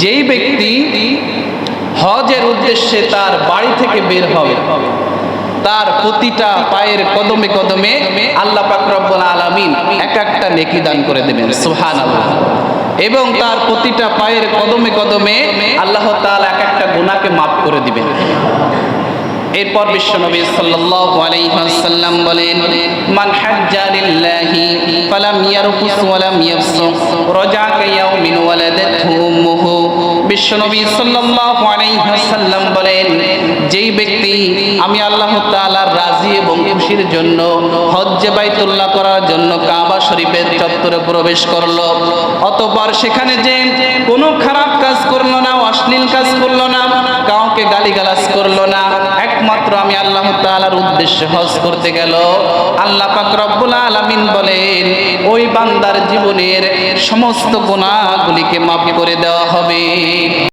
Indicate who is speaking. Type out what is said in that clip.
Speaker 1: যেই ব্যক্তি হজের উদ্দেশ্যে তার বাড়ি থেকে বের হবে, তার প্রতিটা পায়ের কদমে কদমে আল্লাহ পাক রব্বুল আলামিন এক একটা নেকি দান করে দেবেন, সুবহানাল্লাহ। এবং তার প্রতিটা পায়ের কদমে কদমে আল্লাহ তাল এক একটা গুণাকে মাফ করে দিবেন। এরপর বিশ্বনবী সাল্লাল্লাহু আলাইহি ওয়াসাল্লাম বলেন, মান হাজ্জা লিল্লাহি ফালাম ইয়ারফুস ওয়া ইয়াউমিন উম্মুহু বিশ্বনবী সাল্লাল্লাহু আলাইহি ওয়াসাল্লাম বলেন, যেই ব্যক্তি আমি আল্লাহ তাআলার রাজি এবং খুশির জন্য হজ্জে বাইতুল্লাহ করার জন্য কাবা শরীফের চত্বরে প্রবেশ করল, অতঃপর সেখানে যে কোনো খারাপ কাজ করল না, অশ্লীল কাজ করল না, কাউকে গালিগালাজ করল না, একমাত্র আমি আল্লাহ তাআলার উদ্দেশ্যে হজ করতে গেল। আল্লাহ পাক রব্বুল আলামিন বলেন, ওই বান্দার জীবনের সমস্ত গুনাহগুলিকে মাফ করে দেওয়া হবে।